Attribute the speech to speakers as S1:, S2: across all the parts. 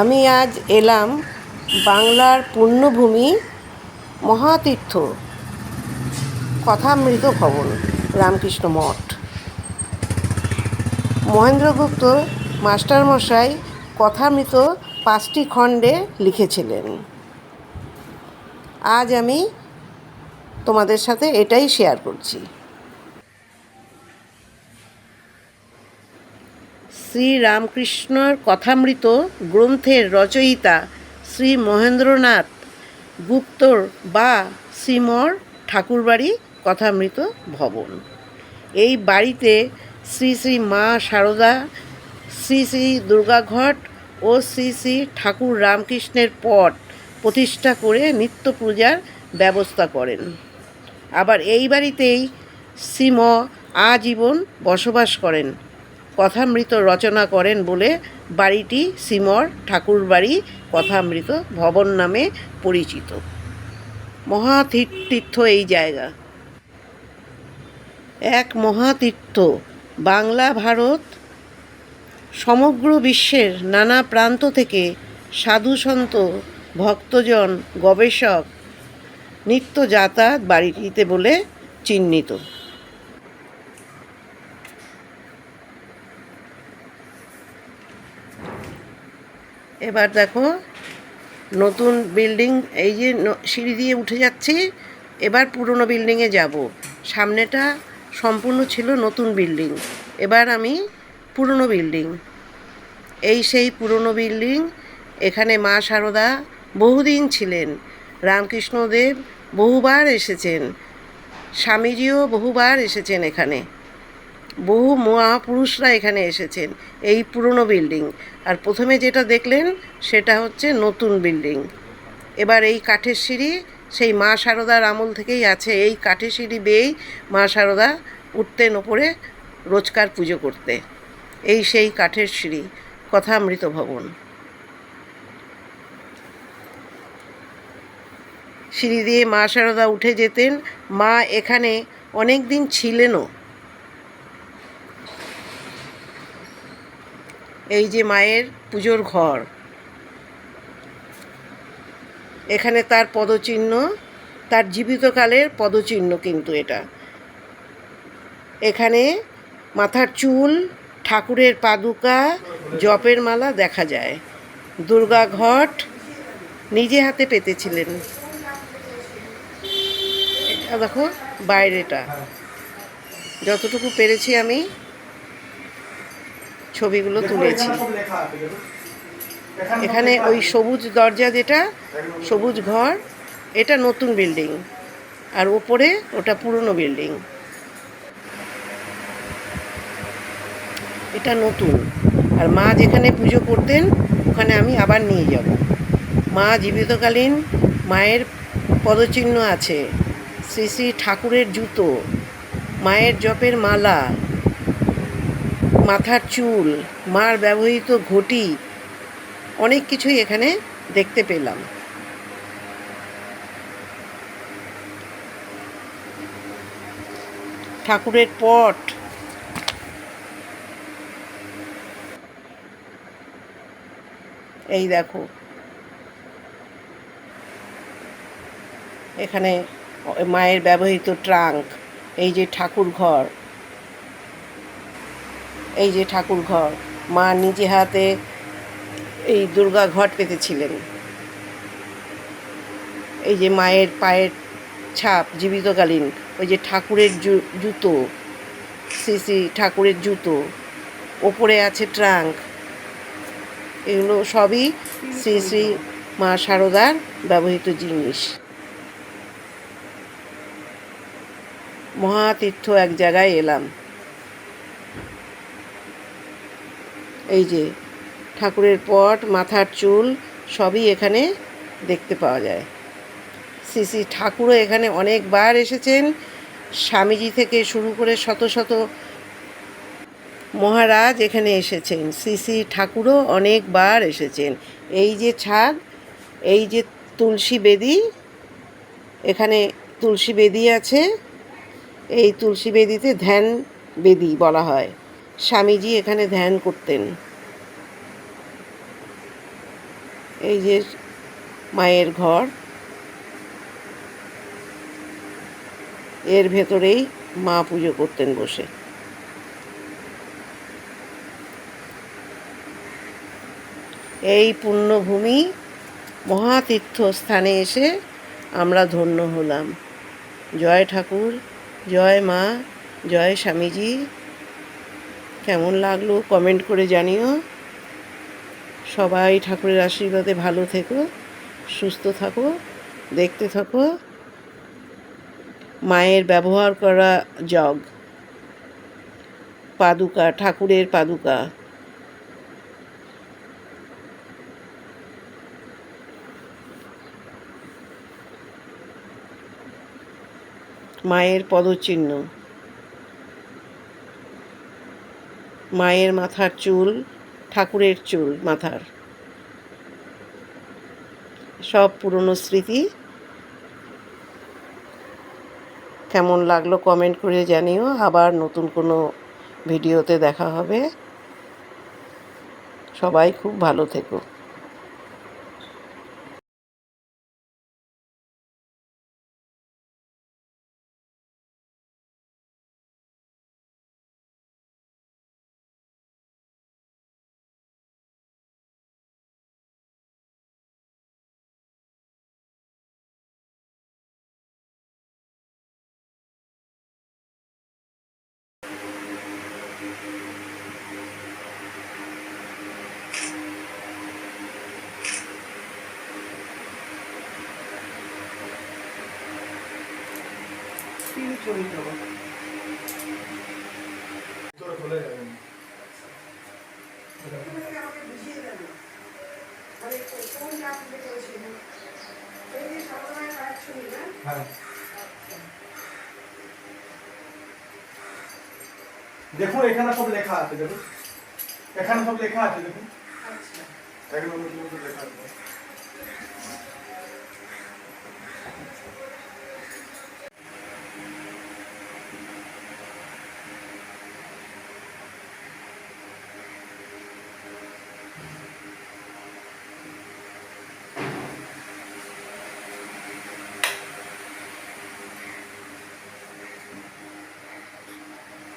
S1: আমি আজ এলাম বাংলার পুণ্যভূমি মহাতীর্থ কথামৃত ভবন, রামকৃষ্ণ মঠ। মহেন্দ্রগুপ্ত মাস্টারমশাই কথামৃত পাঁচটি খণ্ডে লিখেছিলেন। আজ আমি তোমাদের সাথে এটাই শেয়ার করছি। শ্রী রামকৃষ্ণর কথামৃত গ্রন্থের রচয়িতা শ্রী মহেন্দ্রনাথ গুপ্তর বা শ্রীমর ঠাকুরবাড়ি কথামৃত ভবন। এই বাড়িতে শ্রী শ্রী মা শারদা শ্রী শ্রী দুর্গাঘট ও শ্রী শ্রী ঠাকুর রামকৃষ্ণের পট প্রতিষ্ঠা করে নিত্য পূজার ব্যবস্থা করেন। আবার এই বাড়িতেই শ্রীম আজীবন বসবাস করেন। কথামৃত রচনা করেন বলে বাড়িটি শ্রীমর ঠাকুরবাড়ি কথামৃত ভবন নামে পরিচিত। মহাতীর্থ এই জায়গা। এক মহাতীর্থ, বাংলা, ভারত, সমগ্র বিশ্বের নানা প্রান্ত থেকে সাধুসন্ত ভক্তজন, গবেষক নিত্য যাতায়াত বাড়িটিতে বলে চিহ্নিত। এবার দেখো, নতুন বিল্ডিং এই যে সিঁড়ি দিয়ে উঠে যাচ্ছি, এবার পুরনো বিল্ডিংয়ে যাব। সামনেটা সম্পূর্ণ ছিল নতুন বিল্ডিং এবার আমি পুরনো বিল্ডিং এই সেই পুরনো বিল্ডিং এখানে মা সারদা বহুদিন ছিলেন, রামকৃষ্ণদেব বহুবার এসেছেন, স্বামীজিও বহুবার এসেছেন এখানে। বহু মহাপুরুষরা এখানে এসেছেন, এই পুরনো বিল্ডিং। আর প্রথমে যেটা দেখলেন, সেটা হচ্ছে নতুন বিল্ডিং। এবার এই কাঠের সিঁড়ি, সেই মা শারদার আমল থেকেই আছে। এই কাঠের সিঁড়ি বেয়েই মা শারদা উঠতেন ওপরে রোজকার পুজো করতে। এই সেই কাঠের সিঁড়ি, কথামৃত ভবন। সিঁড়ি দিয়ে মা শারদা উঠে যেতেন। মা এখানে অনেক দিন ছিলেনও। এই যে মায়ের পুজোর ঘর। এখানে তার পদচিহ্ন, তার জীবিতকালের পদচিহ্ন কিন্তু এটা। এখানে মাথার চুল, ঠাকুরের পাদুকা, জপের মালা দেখা যায়। দুর্গা ঘট নিজে হাতে পেতেছিলেন। দেখো বাইরেটা। যতটুকু পেরেছি আমি ছবিগুলো তুলেছি। এখানে ওই সবুজ দরজা যেটা সবুজ ঘর এটা নতুন বিল্ডিং। আর ওপরে ওটা পুরনো বিল্ডিং। এটা নতুন। আর মা যেখানে পুজো করতেন ওখানে আমি আবার নিয়ে যাব। মা জীবিতকালীন মায়ের পদচিহ্ন আছে। শ্রী শ্রী ঠাকুরের জুতো মায়ের জপের মালা মাথার চুল, মার ব্যবহৃত ঘটি, অনেক কিছুই এখানে দেখতে পেলাম। ঠাকুরের পট। এই দেখো। এখানে মায়ের ব্যবহৃত ট্রাঙ্ক, এই যে ঠাকুর ঘর এই যে ঠাকুর ঘর, মা নিজে হাতে এই দুর্গা ঘট পেতেছিলেন। এই যে মায়ের পায়ের ছাপ জীবিতকালীন, ওই যে ঠাকুরের জুতো, শ্রী শ্রী ঠাকুরের জুতো, ওপরে আছে ট্রাঙ্ক, এগুলো সবই শ্রী শ্রী মা শারদার ব্যবহৃত জিনিস। মহাতীর্থ এক জায়গায় এলাম। এই যে ঠাকুরের পট, মাথার চুল, সবই এখানে দেখতে পাওয়া যায়। শ্রী শ্রী ঠাকুরও এখানে অনেকবার এসেছেন। স্বামীজি থেকে শুরু করে শত শত মহারাজ এখানে এসেছেন। শ্রী শ্রী ঠাকুরও অনেকবার এসেছেন। এই যে ছাদ, এই যে তুলসী বেদি, এখানে তুলসী বেদি আছে। এই তুলসী বেদিতে ধ্যান বেদি বলা হয়। স্বামীজি এখানে ধ্যান করতেন। এই যে মায়ের ঘর, এর ভেতরেই মা পুজো করতেন বসে। এই পুণ্যভূমি মহাতীর্থ স্থানে এসে আমরা ধন্য হলাম। জয় ঠাকুর, জয় মা, জয় স্বামীজি। কেমন লাগল কমেন্ট করে জানিও। সবাই ঠাকুরের আশীর্বাদে ভালো থেকো, সুস্থ থাকো, দেখতে থাকো। মায়ের ব্যবহার করা জগ, পাদুকা, ঠাকুরের পাদুকা। মায়ের পদচিহ্ন। মায়ের মাথার চুল, ঠাকুরের চুল মাথার। সব পুরনো স্মৃতি। কেমন লাগল কমেন্ট করে জানিও। আবার নতুন কোনো ভিডিওতে দেখা হবে। সবাই খুব ভালো থেকো।
S2: চলে হ্যাঁ। দেখুন এখানে সব লেখা আছে দেখুন। এখানে সব লেখা আছে দেখুন। এক নম্বর লেখা আছে।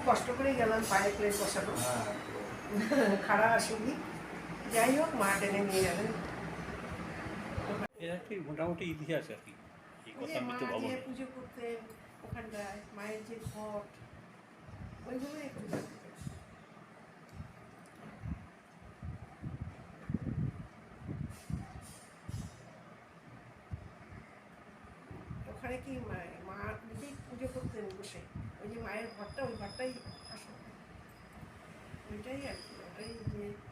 S1: খুব কষ্ট করেই গেলাম পায়ে প্লেট বসানো। খাড়া আসুনি। যাই হোক মা টেনে নিয়ে যাবেন।
S3: এর একটি মোটামুটি ইতিহাস আর কি?
S1: পুজো করতেন ওখানটায় মায়ের যে ঘট ওইগুলো একটু ওখানে কি মা- নিজেই পুজো করতেন বসে? ওই যে মায়ের ঘরটা, ওই ঘরটাই আসল। ওইটাই আর কি, ওটাই